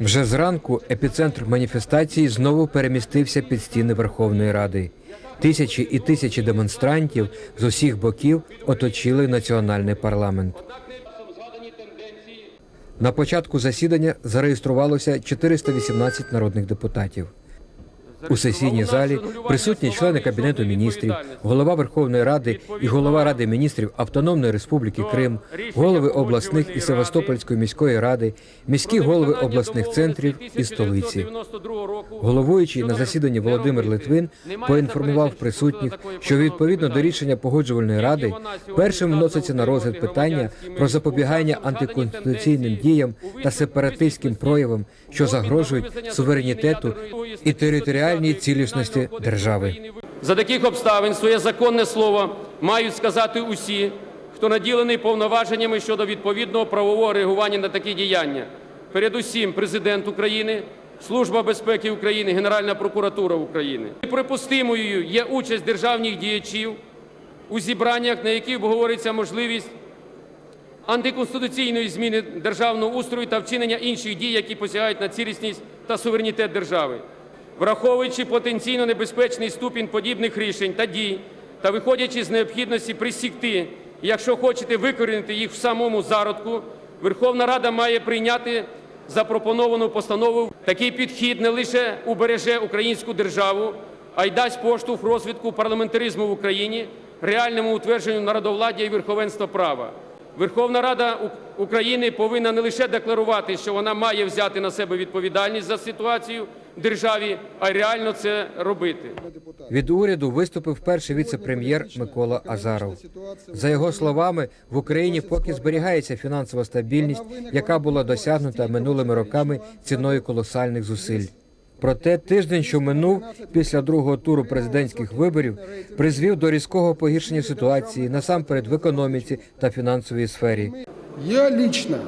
Вже зранку епіцентр маніфестації знову перемістився під стіни Верховної Ради. Тисячі і тисячі демонстрантів з усіх боків оточили національний парламент. На початку засідання зареєструвалося 418 народних депутатів. У сесійній залі присутні члени кабінету міністрів, голова Верховної Ради і голова Ради міністрів Автономної Республіки Крим, голови обласних і Севастопольської міської ради, міські голови обласних центрів і столиці. Головуючий на засіданні Володимир Литвин поінформував присутніх, що відповідно до рішення погоджувальної ради першим вноситься на розгляд питання про запобігання антиконституційним діям та сепаратистським проявам, що загрожують суверенітету і територіальній цілісності держави. За таких обставин своє законне слово мають сказати усі, хто наділений повноваженнями щодо відповідного правового реагування на такі діяння. Передусім, президент України, Служба безпеки України, Генеральна прокуратура України. Припустимою є участь державних діячів у зібраннях, на яких обговорюється можливість антиконституційної зміни державного устрою та вчинення інших дій, які посягають на цілісність та суверенітет держави. Враховуючи потенційно небезпечний ступінь подібних рішень та дій та виходячи з необхідності присікти, якщо хочете викорінити їх в самому зародку, Верховна Рада має прийняти запропоновану постанову. Такий підхід не лише убереже українську державу, а й дасть поштовх розвитку парламентаризму в Україні, реальному утвердженню народовладдя і верховенства права. Верховна Рада України повинна не лише декларувати, що вона має взяти на себе відповідальність за ситуацію державі, а реально це робити. Від уряду виступив перший віце-прем'єр Микола Азаров. За його словами, в Україні поки зберігається фінансова стабільність, яка була досягнута минулими роками ціною колосальних зусиль. Проте тиждень, що минув після другого туру президентських виборів, призвів до різкого погіршення ситуації насамперед в економіці та фінансовій сфері. Я лично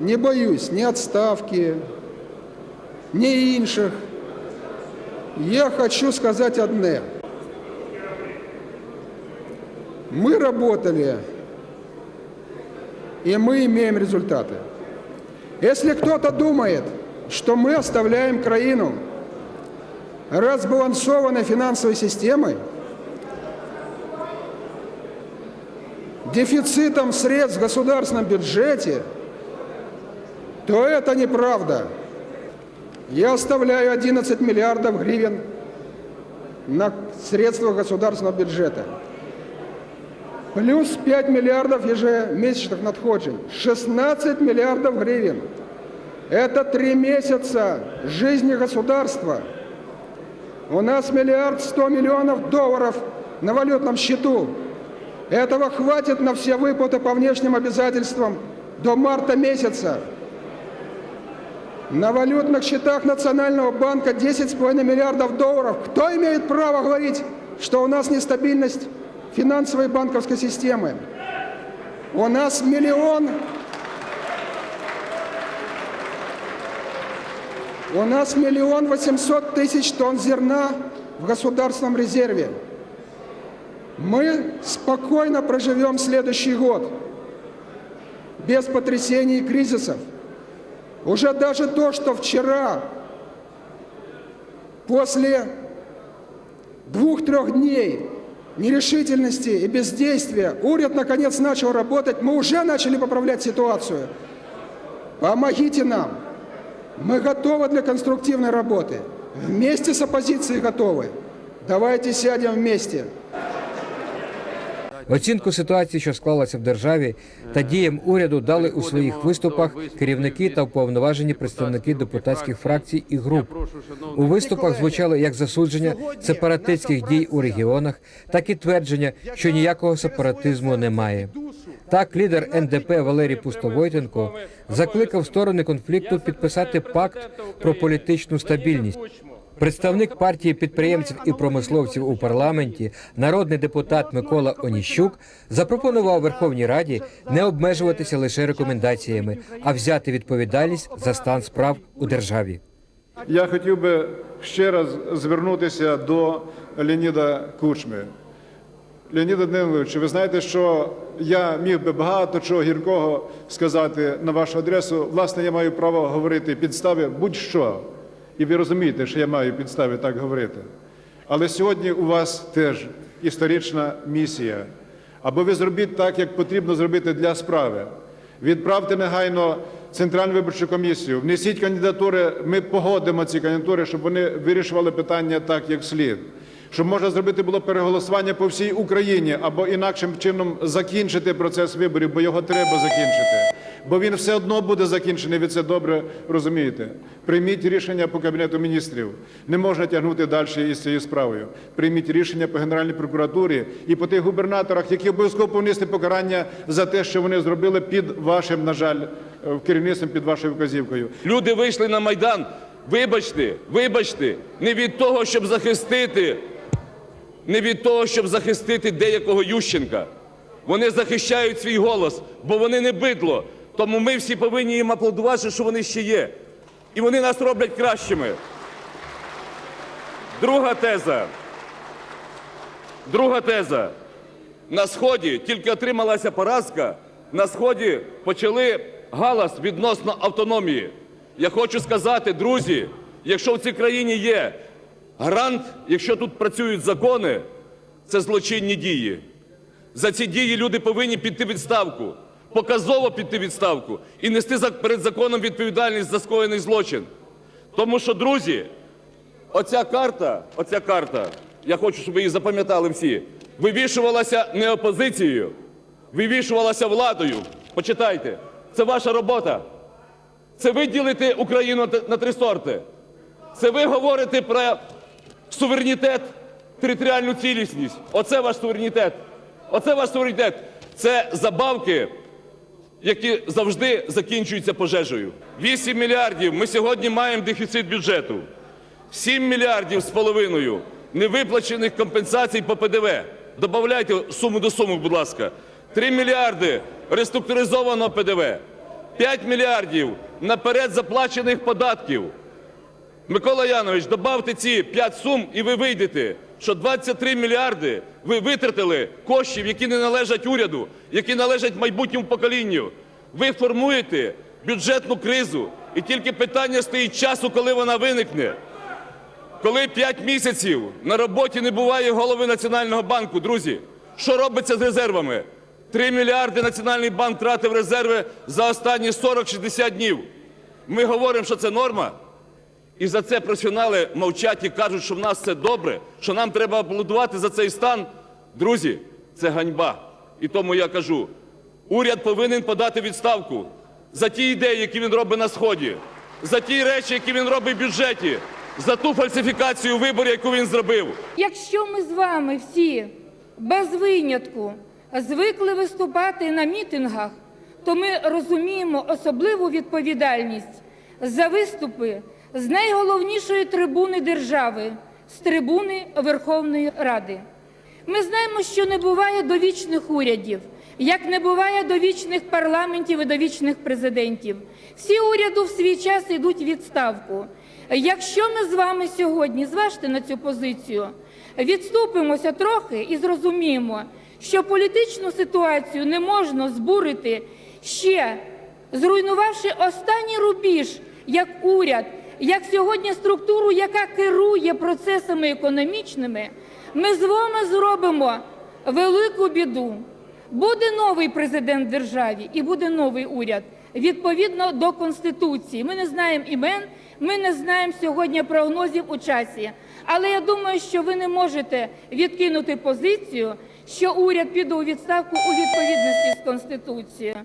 не боюсь ни отставки, ни інших. Я хочу сказать одне. Мы работали, и мы имеем результаты. Если кто-то думает, что мы оставляем краину разбалансованной финансовой системой, дефицитом средств в государственном бюджете, то это неправда. Я оставляю 11 миллиардов гривен на средства государственного бюджета. Плюс 5 миллиардов ежемесячных надходжень. 16 миллиардов гривен. Это три месяца жизни государства. У нас миллиард сто миллионов долларов на валютном счету. Этого хватит на все выплаты по внешним обязательствам до марта месяца. На валютных счетах Национального банка 10,5 миллиардов долларов. Кто имеет право говорить, что у нас нестабильность финансовой и банковской системы? У нас миллион... У нас миллион восемьсот тысяч тонн зерна в государственном резерве. Мы спокойно проживем следующий год, без потрясений и кризисов. Уже даже то, что вчера, после двух-трех дней нерешительности и бездействия, уряд наконец начал работать, мы уже начали поправлять ситуацию. Помогите нам. Мы готовы для конструктивной работы. Вместе с оппозицией готовы. Давайте сядем вместе. Оцінку ситуації, що склалася в державі, та діям уряду дали у своїх виступах керівники та уповноважені представники депутатських фракцій і груп. У виступах звучали як засудження сепаратистських дій у регіонах, так і твердження, що ніякого сепаратизму немає. Так, лідер НДП Валерій Пустовойтенко закликав сторони конфлікту підписати пакт про політичну стабільність. Представник партії підприємців і промисловців у парламенті, народний депутат Микола Оніщук, запропонував Верховній Раді не обмежуватися лише рекомендаціями, а взяти відповідальність за стан справ у державі. Я хотів би ще раз звернутися до Леоніда Кучми. Леонід Данилович, ви знаєте, що я міг би багато чого гіркого сказати на вашу адресу. Власне, я маю право говорити підстави будь-що. І ви розумієте, що я маю підстави так говорити. Але сьогодні у вас теж історична місія. Або ви зробіть так, як потрібно зробити для справи. Відправте негайно Центральну виборчу комісію, внесіть кандидатури, ми погодимо ці кандидатури, щоб вони вирішували питання так, як слід. Щоб можна зробити було переголосування по всій Україні або інакшим чином закінчити процес виборів, бо його треба закінчити. Бо він все одно буде закінчений, ви це добре розумієте. Прийміть рішення по Кабінету міністрів. Не можна тягнути далі із цією справою. Прийміть рішення по Генеральній прокуратурі і по тих губернаторах, які обов'язково понести покарання за те, що вони зробили під вашим, на жаль, е, керівництвом, під вашою вказівкою. Люди вийшли на Майдан. Вибачте, вибачте, не від того, щоб захистити, не від того, щоб захистити деякого Ющенка. Вони захищають свій голос, бо вони не бидло. Тому ми всі повинні їм аплодувати, що вони ще є. І вони нас роблять кращими. Друга теза. Друга теза. На сході тільки отрималася поразка. На сході почали галас відносно автономії. Я хочу сказати, друзі, якщо в цій країні є грант, якщо тут працюють закони, це злочинні дії. За ці дії люди повинні піти відставку, показово піти відставку і нести перед законом відповідальність за скоєний злочин. Тому що, друзі, оця карта, оця карта, я хочу, щоб ви її запам'ятали всі, вивішувалася не опозицією, вивішувалася владою. Почитайте, це ваша робота. Це ви ділите Україну на три сорти. Це ви говорите про суверенітет, територіальну цілісність. Оце ваш суверенітет. Оце ваш суверенітет. Це забавки, які завжди закінчуються пожежею. 8 мільярдів. Ми сьогодні маємо дефіцит бюджету. 7 мільярдів з половиною невиплачених компенсацій по ПДВ. Добавляйте суму до суми, будь ласка. 3 мільярди реструктуризованого ПДВ. 5 мільярдів наперед заплачених податків. Микола Янович, добавте ці 5 сум і ви вийдете, що 23 мільярди ви витратили коштів, які не належать уряду, які належать майбутньому поколінню. Ви формуєте бюджетну кризу, і тільки питання стоїть часу, коли вона виникне. Коли 5 місяців на роботі не буває голови Національного банку, друзі, що робиться з резервами? 3 мільярди Національний банк втратив резерви за останні 40-60 днів. Ми говоримо, що це норма. І за це професіонали мовчать і кажуть, що в нас все добре, що нам треба аплодувати за цей стан. Друзі, це ганьба. І тому я кажу: уряд повинен подати відставку за ті ідеї, які він робить на сході, за ті речі, які він робить в бюджеті, за ту фальсифікацію виборів, яку він зробив. Якщо ми з вами всі без винятку звикли виступати на мітингах, то ми розуміємо особливу відповідальність за виступи з найголовнішої трибуни держави, з трибуни Верховної Ради. Ми знаємо, що не буває довічних урядів, як не буває довічних парламентів і довічних президентів. Всі уряди в свій час йдуть відставку. Якщо ми з вами сьогодні зважте на цю позицію, відступимося трохи і зрозуміємо, що політичну ситуацію не можна збурити ще, зруйнувавши останній рубіж як уряд, як сьогодні структуру, яка керує процесами економічними, ми з вами зробимо велику біду. Буде новий президент державі і буде новий уряд відповідно до Конституції. Ми не знаємо імен, ми не знаємо сьогодні прогнозів у часі. Але я думаю, що ви не можете відкинути позицію, що уряд піде у відставку у відповідності з Конституцією.